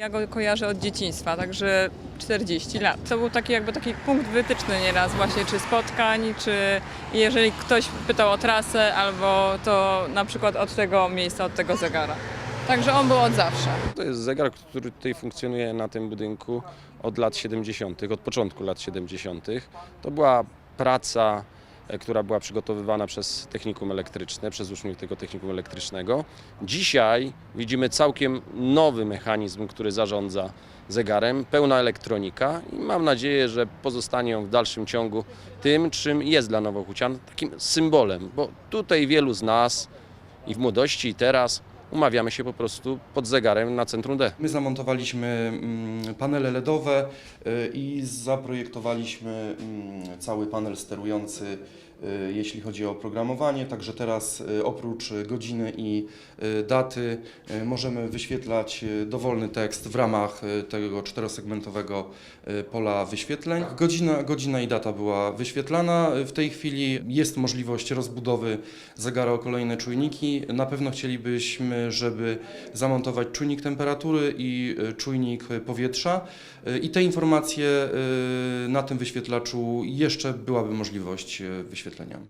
Ja go kojarzę od dzieciństwa, także 40 lat. To był taki jakby taki punkt wytyczny nieraz właśnie, czy spotkań, czy jeżeli ktoś pytał o trasę, albo to na przykład od tego miejsca, od tego zegara. Także on był od zawsze. To jest zegar, który tutaj funkcjonuje na tym budynku od lat 70., od początku lat 70. To była praca, która była przygotowywana przez technikum elektryczne, przez uczniów tego technikum elektrycznego. Dzisiaj widzimy całkiem nowy mechanizm, który zarządza zegarem, pełna elektronika i mam nadzieję, że pozostanie on w dalszym ciągu tym, czym jest dla Nowochucian, takim symbolem, bo tutaj wielu z nas i w młodości i teraz umawiamy się po prostu pod zegarem na centrum D. My zamontowaliśmy mm, panele LEDowe y, i zaprojektowaliśmy mm, cały panel sterujący, jeśli chodzi o oprogramowanie. Także teraz y, oprócz y, godziny i y, daty y, możemy wyświetlać y, dowolny tekst w ramach y, tego czterosegmentowego y, pola wyświetleń. Godzina, godzina i data była wyświetlana. W tej chwili jest możliwość rozbudowy zegara o kolejne czujniki. Na pewno chcielibyśmy, żeby zamontować czujnik temperatury i y, czujnik powietrza. Y, I te informacje y, na tym wyświetlaczu jeszcze byłaby możliwość y, освітленням.